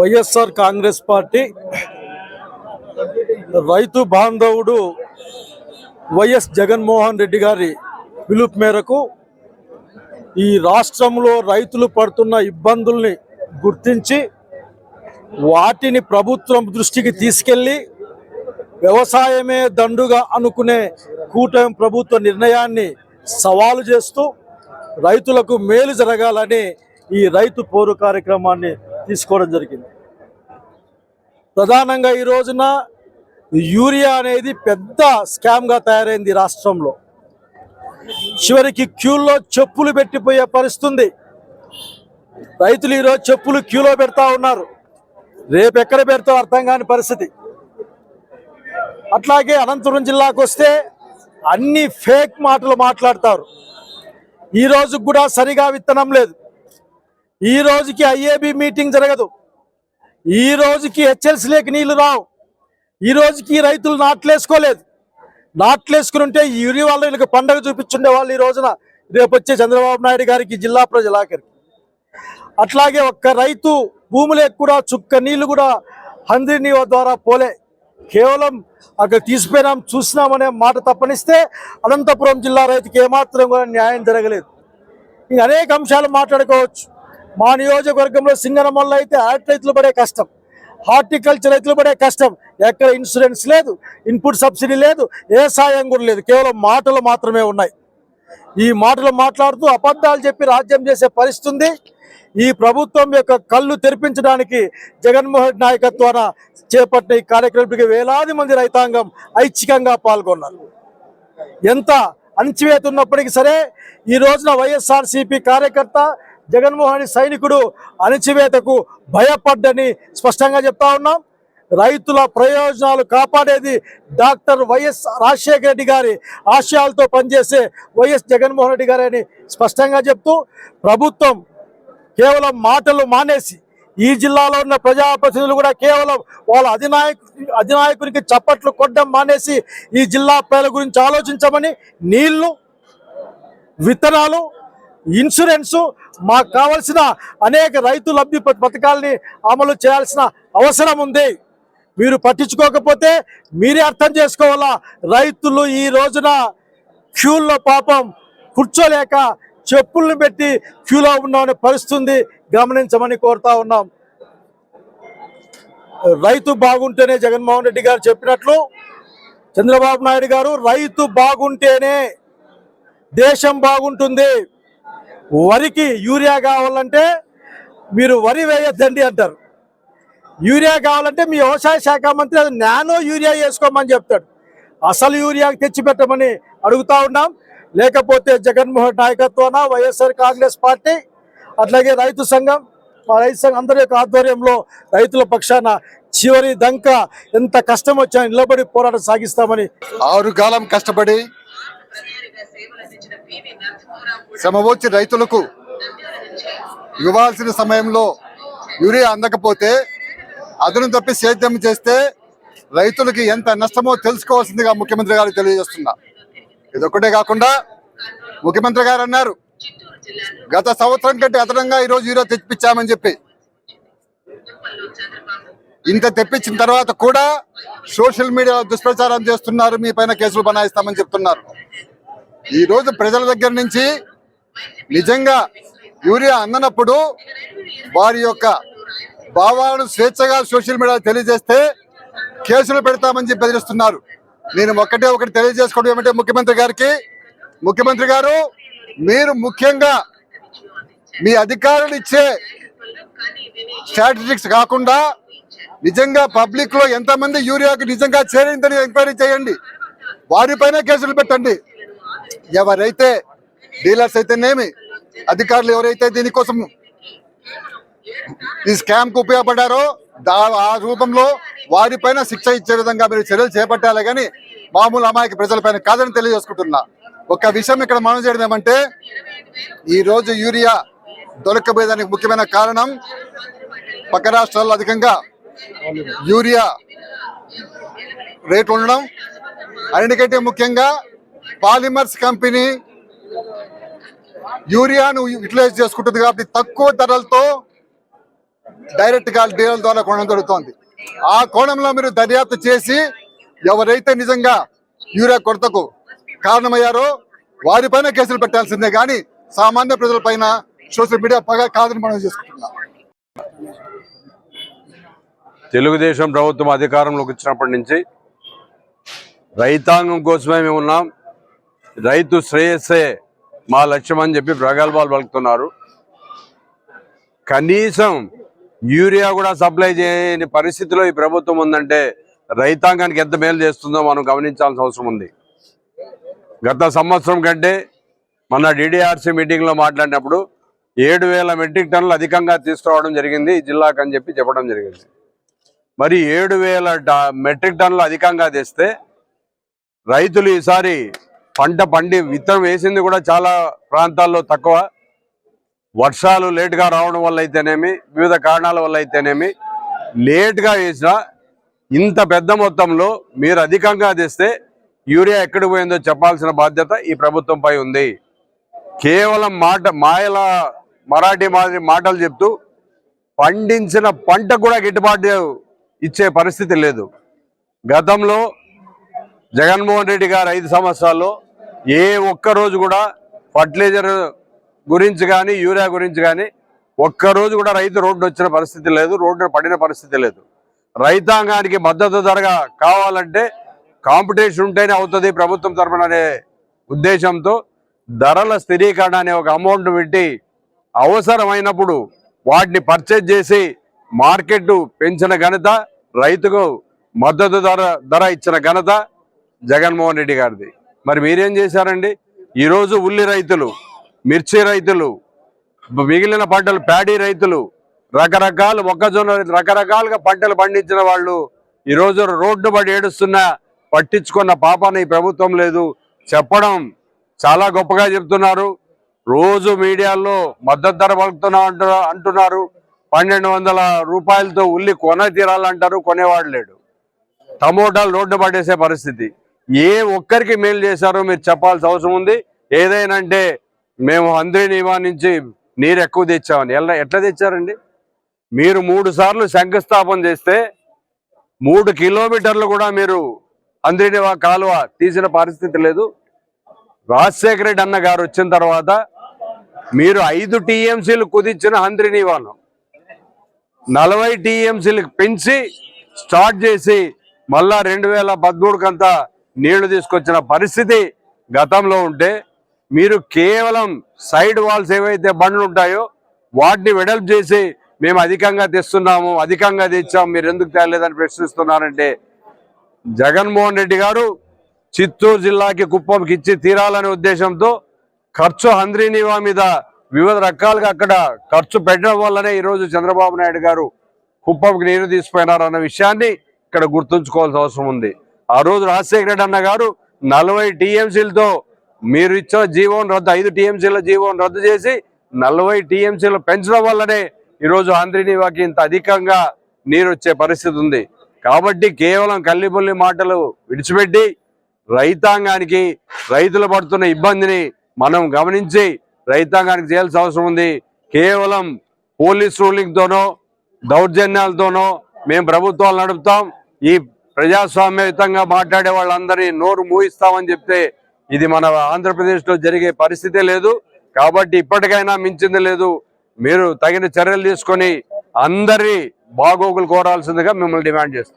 YSR Congress party రైతు బాంధవుడు YS Jaganmohan Reddy గారి పిలుపు మేరకు ఈ రాష్ట్రంలో రైతులు పడుతున్న ఇబ్బందుల్ని గుర్తించి వాటిని ప్రభుత్వం దృష్టికి తీసుకెళ్ళి వ్యవసాయమే దండుగా అనుకునే కూటమి ప్రభుత్వ నిర్ణయాన్ని సవాలు చేస్తూ రైతులకు మేలు జరగాలని ఈ రైతు పోరు కార్యక్రమాన్ని తీసుకోవడం జరిగింది. ప్రధానంగా ఈ రోజున యూరియా అనేది పెద్ద స్కామ్గా తయారైంది రాష్ట్రంలో. చివరికి క్యూల్లో చెప్పులు పెట్టిపోయే పరిస్థితుంది. రైతులు ఈరోజు చెప్పులు క్యూలో పెడతా ఉన్నారు. రేపు ఎక్కడ పెడతావు అర్థం కాని పరిస్థితి. అట్లాగే అనంతపురం జిల్లాకు వస్తే అన్ని ఫేక్ మాటలు మాట్లాడతారు. ఈ రోజు కూడా సరిగా విత్తనం లేదు. ఈ రోజుకి ఐఏబి మీటింగ్ జరగదు. ఈ రోజుకి హెచ్ఎల్సీలోకి నీళ్ళు రావు. ఈ రోజుకి ఈ రైతులు నాట్లేసుకోలేదు. నాట్లేసుకుని ఉంటే ఈ యూరి వాళ్ళు వీళ్ళకి పండగ చూపించుండే వాళ్ళు ఈ రోజున రేపు వచ్చే చంద్రబాబు నాయుడు గారికి జిల్లా ప్రజలాఖరికి అట్లాగే ఒక్క రైతు భూములకు కూడా చుక్క నీళ్ళు కూడా హంద్రి నీవ ద్వారా పోలే. కేవలం అక్కడ తీసిపోయినాం చూసినామనే మాట తప్పనిస్తే అనంతపురం జిల్లా రైతుకి ఏమాత్రం కూడా న్యాయం జరగలేదు. ఇంకా అనేక అంశాలు మాట్లాడుకోవచ్చు. మా నియోజకవర్గంలో సింగనమల్ల అయితే ఆర్ట్ రైతులు పడే కష్టం హార్టికల్చర్ రైతులు పడే కష్టం. ఎక్కడ ఇన్సూరెన్స్ లేదు ఇన్పుట్ సబ్సిడీ లేదు ఏ సాయం కూడా లేదు. కేవలం మాటలు మాత్రమే ఉన్నాయి. ఈ మాటలు మాట్లాడుతూ అబద్ధాలు చెప్పి రాజ్యం చేసే పరిస్థితి ఈ ప్రభుత్వం యొక్క కళ్ళు తెరిపించడానికి జగన్మోహన్ నాయకత్వాన చేపట్టిన ఈ కార్యక్రమానికి వేలాది మంది రైతాంగం ఐచ్ఛికంగా పాల్గొన్నారు. ఎంత అణచివేత ఉన్నప్పటికీ సరే ఈ రోజున వైఎస్ఆర్సీపీ కార్యకర్త జగన్మోహన్ సైనికుడు అణచివేతకు భయపడ్డని స్పష్టంగా చెప్తా ఉన్నాం. రైతుల ప్రయోజనాలు కాపాడేది డాక్టర్ వైఎస్ రాజశేఖర రెడ్డి గారి ఆశయాలతో పనిచేసే వైఎస్ జగన్మోహన్ రెడ్డి గారని అని స్పష్టంగా చెప్తూ ప్రభుత్వం కేవలం మాటలు మానేసి ఈ జిల్లాలో ఉన్న ప్రజాప్రతినిధులు కూడా కేవలం వాళ్ళ అధినాయకు అధినాయకునికి చప్పట్లు కొట్టడం మానేసి ఈ జిల్లా ప్రజల గురించి ఆలోచించమని నీళ్ళు విత్తనాలు ఇన్సూరెన్సు మాకు కావలసిన అనేక రైతు లబ్ధి ప- పథకాలని అమలు చేయాల్సిన అవసరం ఉంది. మీరు పట్టించుకోకపోతే మీరే అర్థం చేసుకోవాలా? రైతులు ఈ రోజున క్యూల్లో పాపం కూర్చోలేక చెప్పుల్ని పెట్టి క్యూలో ఉన్నామని పరిస్థితుంది గమనించమని కోరుతా ఉన్నాం. రైతు బాగుంటేనే జగన్మోహన్ రెడ్డి గారు చెప్పినట్లు చంద్రబాబు నాయుడు గారు రైతు బాగుంటేనే దేశం బాగుంటుంది. వరికి యూరియా కావాలంటే మీరు వరి వేయొద్దండి అంటారు. యూరియా కావాలంటే మీ వ్యవసాయ శాఖ మంత్రి అది నానో యూరియా వేసుకోమని చెప్తాడు. అసలు యూరియా తెచ్చిపెట్టమని అడుగుతా ఉన్నాం. లేకపోతే జగన్మోహన్ నాయకత్వాన వైఎస్ఆర్ కాంగ్రెస్ పార్టీ అట్లాగే రైతు సంఘం మా రైతు సంఘం అందరి యొక్క ఆధ్వర్యంలో రైతుల పక్షాన చివరి దంక ఎంత కష్టం వచ్చినా నిలబడి పోరాటం సాగిస్తామని ఆరు కాలం కష్టపడి శ్రమవచ్చి రైతులకు ఇవ్వాల్సిన సమయంలో యూరియా అందకపోతే అదను తప్పి సేద్యం చేస్తే రైతులకి ఎంత నష్టమో తెలుసుకోవాల్సిందిగా ముఖ్యమంత్రి గారు తెలియజేస్తున్నా. ఇదొక్కటే కాకుండా ముఖ్యమంత్రి గారు అన్నారు గత సంవత్సరం కంటే అదనంగా ఈరోజు యూరియా తెప్పించామని చెప్పి. ఇంత తెప్పించిన తర్వాత కూడా సోషల్ మీడియాలో దుష్ప్రచారం చేస్తున్నారు మీ పైన కేసులు బనాయిస్తామని చెప్తున్నారు. ఈరోజు ప్రజల దగ్గర నుంచి నిజంగా యూరియా అందనప్పుడు వారి యొక్క భావాలను స్వేచ్ఛగా సోషల్ మీడియాలో తెలియజేస్తే కేసులు పెడతామని చెప్పి బెదిరిస్తున్నారు. నేను ఒకటే ఒకటి తెలియజేసుకోవడం ఏమంటే ముఖ్యమంత్రి గారికి ముఖ్యమంత్రి గారు మీరు ముఖ్యంగా మీ అధికారులు ఇచ్చే స్ట్రాటజిక్స్ కాకుండా నిజంగా పబ్లిక్లో ఎంతమంది యూరియాకి నిజంగా చేరిందని ఎంక్వైరీ చేయండి. వారిపైన కేసులు పెట్టండి. ఎవరైతే డీలర్స్ అయితేనేమి అధికారులు ఎవరైతే దీనికోసం ఈ స్కామ్కు ఉపయోగపడ్డారో దా ఆ రూపంలో వారిపైన శిక్ష ఇచ్చే విధంగా మీరు చర్యలు చేపట్టాలి కానీ మామూలు అమాయక ప్రజలపైన కాదని తెలియజేసుకుంటున్నా. ఒక విషయం ఇక్కడ మనం చేయడం ఏమంటే ఈరోజు యూరియా దొరకబోయేదానికి ముఖ్యమైన కారణం పక్క రాష్ట్రాల్లో అధికంగా యూరియా రేట్లు ఉండడం. అన్నిటికంటే ముఖ్యంగా పాలిమర్స్ కంపెనీ యూరియాను యూటిలైజ్ చేసుకుంటుంది కాబట్టి తక్కువ ధరలతో డైరెక్ట్గా డీలర్ ద్వారా కొనడం జరుగుతోంది. ఆ కోణంలో మీరు దర్యాప్తు చేసి ఎవరైతే నిజంగా యూరియా కొరతకు కారణమయ్యారో వారిపైన కేసులు పెట్టాల్సిందే. కానీ సామాన్య ప్రజల పైన సోషల్ మీడియా పగ కాదని మనం చేసుకుంటున్నాం. తెలుగుదేశం ప్రభుత్వం అధికారంలోకి వచ్చినప్పటి నుంచి రైతాంగం కోసమే మేము ఉన్నాం. రైతు శ్రేయస్సే మా లక్ష్యం అని చెప్పి ప్రగల్భాలు పలుకుతున్నారు. కనీసం యూరియా కూడా సప్లై చేయని పరిస్థితిలో ఈ ప్రభుత్వం ఉందంటే రైతాంగానికి ఎంత మేలు చేస్తుందో మనం గమనించాల్సిన అవసరం ఉంది. గత సంవత్సరం కంటే మన డిడిఆర్సీ మీటింగ్లో మాట్లాడినప్పుడు ఏడు వేల మెట్రిక్ టన్నులు అధికంగా తీసుకురావడం జరిగింది ఈ జిల్లాకు అని చెప్పి చెప్పడం జరిగింది. మరి ఏడు వేల మెట్రిక్ టన్నులు అధికంగా తెస్తే రైతులు ఈసారి పంట పండి విత్తనం వేసింది కూడా చాలా ప్రాంతాల్లో తక్కువ. వర్షాలు లేటుగా రావడం వల్ల అయితేనేమి వివిధ కారణాల వల్ల అయితేనేమి లేటుగా వేసినా ఇంత పెద్ద మొత్తంలో మీరు అధికంగా తెస్తే యూరియా ఎక్కడికి పోయిందో చెప్పాల్సిన బాధ్యత ఈ ప్రభుత్వంపై ఉంది. కేవలం మాట మాయల మరాఠీ మాదిరి మాటలు చెప్తూ పండించిన పంట కూడా గిట్టుబాటు ఇచ్చే పరిస్థితి లేదు. గతంలో జగన్మోహన్ రెడ్డి గారు ఐదు సంవత్సరాల్లో ఏ ఒక్క రోజు కూడా ఫర్టిలైజర్ గురించి కానీ యూరియా గురించి కానీ ఒక్క రోజు కూడా రైతు రోడ్డు వచ్చిన పరిస్థితి లేదు రోడ్డు పడిన పరిస్థితి లేదు. రైతాంగానికి మద్దతు ధరగా కావాలంటే కాంపిటీషన్ ఉంటేనే అవుతుంది ప్రభుత్వం తరఫున అనే ఉద్దేశంతో ధరల స్థిరీకరణ అనే ఒక అమౌంట్ పెట్టి అవసరమైనప్పుడు వాటిని పర్చేజ్ చేసి మార్కెట్ పెంచిన ఘనత రైతుకు మద్దతు ధర ధర ఇచ్చిన ఘనత జగన్మోహన్ రెడ్డి గారిది. మరి మీరేం చేశారండి? ఈరోజు ఉల్లి రైతులు మిర్చి రైతులు మిగిలిన పంటలు ప్యాడీ రైతులు రకరకాల మొక్కజొన్న రకరకాలుగా పంటలు పండించిన వాళ్ళు ఈరోజు రోడ్డు పడి ఏడుస్తున్నా పట్టించుకున్న పాపాన్ని ప్రభుత్వం లేదు. చెప్పడం చాలా గొప్పగా చెప్తున్నారు. రోజు మీడియాలో మద్దతు ధర పలుకుతున్నా అంటున్నారు. పన్నెండు వందల రూపాయలతో ఉల్లి కొన తీరాలంటారు కొనేవాడు లేడు. టమోటాలు రోడ్డు పడేసే పరిస్థితి. ఏ ఒక్కరికి మేలు చేశారో మీరు చెప్పాల్సిన అవసరం ఉంది. ఏదైనా అంటే మేము అందరి నివా నుంచి నీరు ఎక్కువ తెచ్చామని. ఎలా ఎట్లా తెచ్చారండి? మీరు మూడు సార్లు శంకుస్థాపన చేస్తే మూడు కిలోమీటర్లు కూడా మీరు అంద్రినివా కాలువ తీసిన పరిస్థితి లేదు. రాజశేఖర రెడ్డి అన్న గారు వచ్చిన తర్వాత మీరు ఐదు టీఎంసీలు కుదించిన హంద్రినివాను నలభై టీఎంసీలకు పెంచి స్టార్ట్ చేసి మళ్ళా రెండు వేల పదమూడుకంతా నీళ్ళు తీసుకొచ్చిన పరిస్థితి గతంలో ఉంటే మీరు కేవలం సైడ్ వాల్స్ ఏవైతే బండ్లు ఉంటాయో వాటిని వెడల్పు చేసి మేము అధికంగా తెస్తున్నాము అధికంగా తెచ్చాము మీరు ఎందుకు తేలేదని ప్రశ్నిస్తున్నారంటే జగన్మోహన్ రెడ్డి గారు చిత్తూరు జిల్లాకి కుప్పంకి ఇచ్చి తీరాలనే ఉద్దేశంతో ఖర్చు హంద్రీనివా మీద వివిధ రకాలుగా అక్కడ ఖర్చు పెట్టడం వల్లనే ఈరోజు చంద్రబాబు నాయుడు గారు కుప్పంకి నీరు తీసిపోయినారు అన్న విషయాన్ని ఇక్కడ గుర్తుంచుకోవాల్సిన అవసరం ఉంది. ఆ రోజు రాజశేఖర రెడ్డి అన్న గారు నలభై టీఎంసీలతో మీరు ఇచ్చిన జీవోను రద్దు ఐదు టీఎంసీల జీవోను రద్దు చేసి నలభై టీఎంసీలు పెంచడం వల్లనే ఈరోజు ఆంధ్రనీవాకి ఇంత అధికంగా నీరు వచ్చే పరిస్థితి ఉంది. కాబట్టి కేవలం కల్లిపుల్లి మాటలు విడిచిపెట్టి రైతాంగానికి రైతులు పడుతున్న ఇబ్బందిని మనం గమనించి రైతాంగానికి చేయాల్సిన అవసరం ఉంది. కేవలం పోలీస్ రూలింగ్తోనో దౌర్జన్యాలతోనో మేము ప్రభుత్వాలు నడుపుతాం. ఈ ప్రజాస్వామ్యయుతంగా మాట్లాడే వాళ్ళందరినీ నోరు మూయిస్తామని చెప్తే ఇది మన ఆంధ్రప్రదేశ్లో జరిగే పరిస్థితే లేదు. కాబట్టి ఇప్పటికైనా మించింది లేదు. మీరు తగిన చర్యలు తీసుకొని అందరి బాగోగులు కోరాల్సిందిగా మిమ్మల్ని డిమాండ్ చేస్తాం